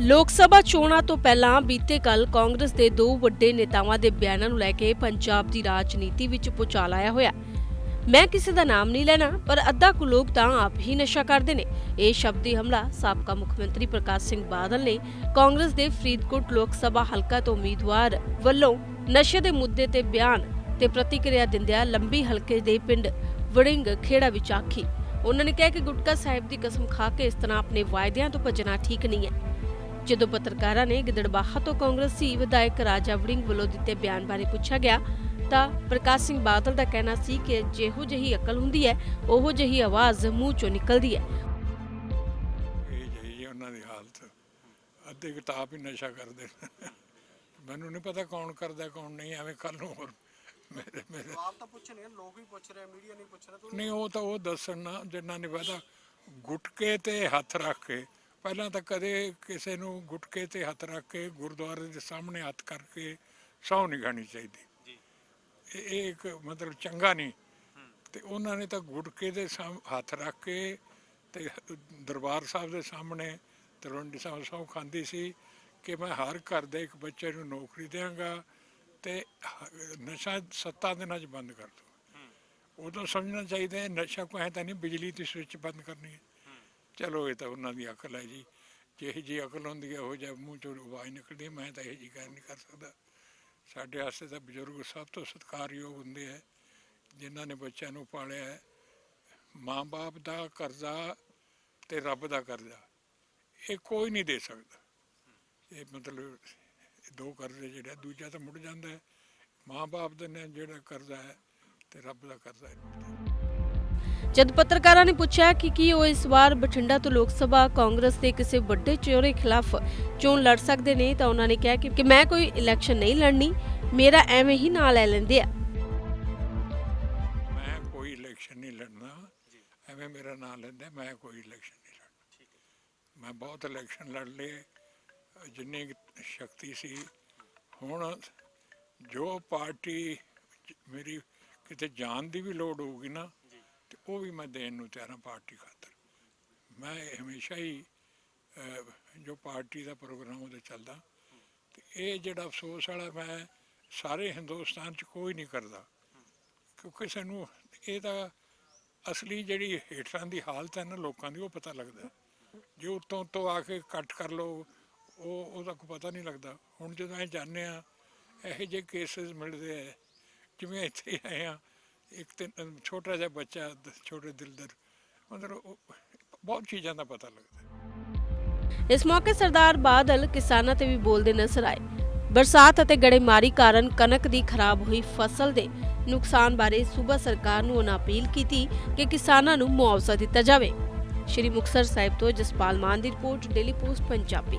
ਲੋਕ ਸਭਾ ਚੋਣਾਂ ਤੋਂ ਪਹਿਲਾਂ ਬੀਤੇ ਕੱਲ ਕਾਂਗਰਸ ਦੇ ਦੋ ਵੱਡੇ ਨੇਤਾਵਾਂ ਦੇ ਬਿਆਨਾਂ ਨੂੰ ਲੈ ਕੇ ਪੰਜਾਬ ਦੀ ਰਾਜਨੀਤੀ ਵਿੱਚ ਪੁਚਾਲ ਆਇਆ ਹੋਇਆ। ਮੈਂ ਕਿਸੇ ਦਾ ਨਾਮ ਨਹੀਂ ਲੈਣਾ, ਪਰ ਅੱਧਾ ਕੁ ਲੋਕ ਤਾਂ ਆਪ ਹੀ ਨਸ਼ਾ ਕਰਦੇ ਨੇ। ਇਹ ਸ਼ਬਦੀ ਹਮਲਾ ਸਾਬਕਾ ਮੁੱਖ ਮੰਤਰੀ ਪ੍ਰਕਾਸ਼ ਸਿੰਘ ਬਾਦਲ ਨੇ ਕਾਂਗਰਸ ਦੇ ਫਰੀਦਕੋਟ ਲੋਕ ਸਭਾ ਹਲਕਾ ਤੋਂ ਉਮੀਦਵਾਰ ਵੱਲੋਂ ਨਸ਼ੇ ਦੇ ਮੁੱਦੇ ਤੇ ਬਿਆਨ ਤੇ ਪ੍ਰਤੀਕਿਰਿਆ ਦਿੰਦਿਆਂ ਲੰਬੀ ਹਲਕੇ ਦੇ ਪਿੰਡ ਵੜਿੰਗ ਖੇੜਾ ਵਿੱਚ ਆਖੀ। ਉਹਨਾਂ ਨੇ ਕਿਹਾ ਕਿ ਗੁਟਕਾ ਸਾਹਿਬ ਦੀ ਕਸਮ ਖਾ ਕੇ ਇਸ ਤਰ੍ਹਾਂ ਆਪਣੇ ਵਾਅਦਿਆਂ ਤੋਂ ਭੱਜਣਾ ਠੀਕ ਨਹੀਂ ਹੈ। ਜਦੋਂ ਪੱਤਰਕਾਰਾਂ ਨੇ ਗਿੱਦੜਬਾਹਾ ਤੋਂ ਕਾਂਗਰਸੀ ਵਿਧਾਇਕ ਰਾਜਾ ਵੜਿੰਗ ਵੱਲੋਂ ਦਿੱਤੇ ਬਿਆਨ ਬਾਰੇ ਪੁੱਛਿਆ ਗਿਆ ਤਾਂ ਪ੍ਰਕਾਸ਼ ਸਿੰਘ ਬਾਦਲ ਦਾ ਕਹਿਣਾ ਸੀ ਕਿ ਜਿਹੋ ਜਿਹੀ ਅਕਲ ਹੁੰਦੀ ਹੈ ਉਹੋ ਜਿਹੀ ਆਵਾਜ਼ ਮੂੰਹ ਚੋਂ ਨਿਕਲਦੀ ਹੈ। ਇਹ ਜਿਹੀ ਹੈ ਉਹਨਾਂ ਦੀ ਹਾਲਤ ਅੱਧੇ ਕਿਤਾਬ ਹੀ ਨਸ਼ਾ ਕਰਦੇ ਨੇ। ਮੈਨੂੰ ਨਹੀਂ ਪਤਾ ਕੌਣ ਕਰਦਾ ਕੌਣ ਨਹੀਂ ਐਵੇਂ ਕੱਲ ਨੂੰ ਹੋਰ ਮੇਰੇ ਮੇਰੇ ਆਪ ਤਾਂ ਪੁੱਛਣੇ ਆ, ਲੋਕ ਵੀ ਪੁੱਛ ਰਹੇ ਮੀਡੀਆ ਨਹੀਂ ਪੁੱਛ ਰਿਹਾ ਨਹੀਂ ਉਹ ਤਾਂ ਉਹ ਦੱਸਣ ਨਾ ਜਿਨ੍ਹਾਂ ਨੇ ਵਾਦਾ ਗੁਟਕੇ ਤੇ ਹੱਥ ਰੱਖ ਕੇ ਪਹਿਲਾਂ ਤਾਂ ਕਦੇ ਕਿਸੇ ਨੂੰ ਗੁਟਕੇ ਤੇ ਹੱਥ ਰੱਖ ਕੇ ਗੁਰਦੁਆਰੇ ਦੇ ਸਾਹਮਣੇ ਹੱਥ ਕਰਕੇ ਸਹੁੰ ਨਹੀਂ ਖਾਣੀ ਚਾਹੀਦੀ। ਜੀ। ਇਹ ਇੱਕ ਮਤਲਬ ਚੰਗਾ ਨਹੀਂ। ਤੇ ਉਹਨਾਂ ਨੇ ਤਾਂ ਗੁਟਕੇ ਦੇ ਹੱਥ ਰੱਖ ਕੇ ਤੇ ਦਰਬਾਰ ਸਾਹਿਬ ਦੇ ਸਾਹਮਣੇ ਤਲਵੰਡੀ ਸਾਹਿਬ ਸੌ ਖਾਂਦੀ ਸੀ ਕਿ ਮੈਂ ਹਰ ਘਰ ਦੇ ਇੱਕ ਬੱਚੇ ਨੂੰ ਨੌਕਰੀ ਦੇਵਾਂਗਾ ਤੇ ਨਸ਼ਾ ਸੱਤਾ ਦਿਨਾਂ 'ਚ ਬੰਦ ਕਰ ਦੂੰ ਉਦੋਂ ਸਮਝਣਾ ਚਾਹੀਦਾ ਹੈ ਨਸ਼ਾ ਕੋਈ ਹੈ ਤਾਂ ਨਹੀਂ ਬਿਜਲੀ ਦੀ ਸਵਿੱਚ ਬੰਦ ਕਰਨੀ ਹੈ। ਚਲੋ ਇਹ ਤਾਂ ਉਹਨਾਂ ਦੀ ਅਕਲ ਹੈ ਜੀ। ਜਿਹੀ ਜੀ ਅਕਲ ਹੁੰਦੀ ਹੈ, ਉਹ ਜਿਹਾ ਮੂੰਹ ਚੋਂ ਆਵਾਜ਼ ਨਿਕਲਦੀ ਮੈਂ ਤਾਂ ਇਹ ਜੀ ਗੱਲ ਨਹੀਂ ਕਰ ਸਕਦਾ। ਸਾਡੇ ਵਾਸਤੇ ਤਾਂ ਬਜ਼ੁਰਗ ਸਭ ਤੋਂ ਸਤਿਕਾਰਯੋਗ ਹੁੰਦੇ ਹੈ, ਜਿਨ੍ਹਾਂ ਨੇ ਬੱਚਿਆਂ ਨੂੰ ਪਾਲਿਆ ਹੈ। ਮਾਂ-ਬਾਪ ਦਾ ਕਰਜ਼ਾ ਤੇ ਰੱਬ ਦਾ ਕਰਜ਼ਾ, ਇਹ ਕੋਈ ਨਹੀਂ ਦੇ ਸਕਦਾ। ਇਹ ਮਤਲਬ ਦੋ ਕਰਜ਼ੇ ਜਿਹੜੇ ਦੂਜਾ ਤਾਂ ਮੁੜ ਜਾਂਦਾ ਹੈ। ਮਾਂ-ਬਾਪ ਦਾ ਜਿਹੜਾ ਕਰਜ਼ਾ ਹੈ ਤੇ ਰੱਬ ਦਾ ਕਰਜ਼ਾ ਨਹੀਂ ਜਦ ਪੱਤਰਕਾਰਾਂ ਨੇ ਪੁੱਛਿਆ ਕਿ ਕੀ ਉਹ ਇਸ ਵਾਰ ਬਠਿੰਡਾ ਤੋਂ ਲੋਕ ਸਭਾ ਕਾਂਗਰਸ ਦੇ ਕਿਸੇ ਵੱਡੇ ਚਿਹਰੇ ਖਿਲਾਫ ਚੋਣ ਲੜ ਸਕਦੇ ਨੇ, ਤਾਂ ਉਹਨਾਂ ਨੇ ਕਿਹਾ ਕਿ ਕਿ ਮੈਂ ਕੋਈ ਇਲੈਕਸ਼ਨ ਨਹੀਂ ਲੜਨੀ, ਮੇਰਾ ਐਵੇਂ ਹੀ ਨਾਂ ਲੈ ਲੈਂਦੇ ਆ। ਮੈਂ ਕੋਈ ਇਲੈਕਸ਼ਨ ਨਹੀਂ ਲੜਨਾ, ਐਵੇਂ ਮੇਰਾ ਨਾਮ ਲੈਂਦੇ, ਮੈਂ ਕੋਈ ਇਲੈਕਸ਼ਨ ਨਹੀਂ ਲੜਨਾ। ਮੈਂ ਬਹੁਤ ਇਲੈਕਸ਼ਨ ਲੜ ਲਏ, ਜਿੰਨੀ ਕੁ ਸ਼ਕਤੀ ਸੀ। ਹੁਣ ਜੋ ਪਾਰਟੀ ਚ ਮੇਰੀ ਕਿਤੇ ਜਾਣ ਦੀ ਵੀ ਲੋੜ ਹੋਊਗੀ ਨਾ ਤੇ ਉਹ ਵੀ ਮੈਂ ਦੇਣ ਨੂੰ ਤਿਆਰ ਹਾਂ ਪਾਰਟੀ ਖਾਤਰ। ਮੈਂ ਹਮੇਸ਼ਾ ਹੀ ਜੋ ਪਾਰਟੀ ਦਾ ਪ੍ਰੋਗਰਾਮ ਉਹਦੇ ਚੱਲਦਾ, ਤੇ ਇਹ ਜਿਹੜਾ ਅਫਸੋਸ ਵਾਲਾ ਮੈਂ ਸਾਰੇ ਹਿੰਦੁਸਤਾਨ 'ਚ ਕੋਈ ਨਹੀਂ ਕਰਦਾ। ਕਿਉਂਕਿ ਸਾਨੂੰ ਇਹ ਤਾਂ ਅਸਲੀ ਜਿਹੜੀ ਹੇਠਾਂ ਦੀ ਹਾਲਤ ਹੈ ਨਾ ਲੋਕਾਂ ਦੀ, ਉਹ ਪਤਾ ਲੱਗਦਾ ਜੇ ਉੱਤੋਂ ਉੱਤੋਂ ਆ ਕੇ ਕੱਟ ਕਰ ਲਓ, ਉਹ, ਉਹਦਾ ਕੋਈ ਪਤਾ ਨਹੀਂ ਲੱਗਦਾ। ਹੁਣ ਜਦੋਂ ਅਸੀਂ ਜਾਂਦੇ ਆ ਇਹੋ ਜਿਹੇ ਕੇਸਿਸ ਮਿਲਦੇ ਆ ਜਿਵੇਂ ਇੱਥੇ ਆਏ ਆ ਇੱਕ ਤੇ ਛੋਟਾ ਜਿਹਾ ਬੱਚਾ ਛੋਟੇ ਦਿਲ ਦਾ ਮਤਲਬ ਬਹੁਤ ਚੀਜ਼ਾਂ ਦਾ ਪਤਾ ਲੱਗਦਾ। ਇਸ ਮੌਕੇ ਸਰਦਾਰ ਬਾਦਲ ਕਿਸਾਨਾਂ ਤੇ ਵੀ ਬੋਲਦੇ ਨਜ਼ਰ ਆਏ। ਬਰਸਾਤ ਅਤੇ ਗੜੇਮਾਰੀ ਕਾਰਨ ਕਣਕ ਦੀ ਖਰਾਬ ਹੋਈ ਫਸਲ ਦੇ ਨੁਕਸਾਨ ਬਾਰੇ ਸੂਬਾ ਸਰਕਾਰ ਨੂੰ ਉਹਨਾਂ ਅਪੀਲ ਕੀਤੀ ਕਿ ਕਿਸਾਨਾਂ ਨੂੰ ਮੁਆਵਜ਼ਾ ਦਿੱਤਾ ਜਾਵੇ। ਸ਼੍ਰੀ ਮੁਕਤਸਰ ਸਾਹਿਬ ਤੋਂ ਜਸਪਾਲ ਮਾਨ ਦੀ ਰਿਪੋਰਟ, ਡੇਲੀ ਪੋਸਟ, ਪੰਜਾਬੀ।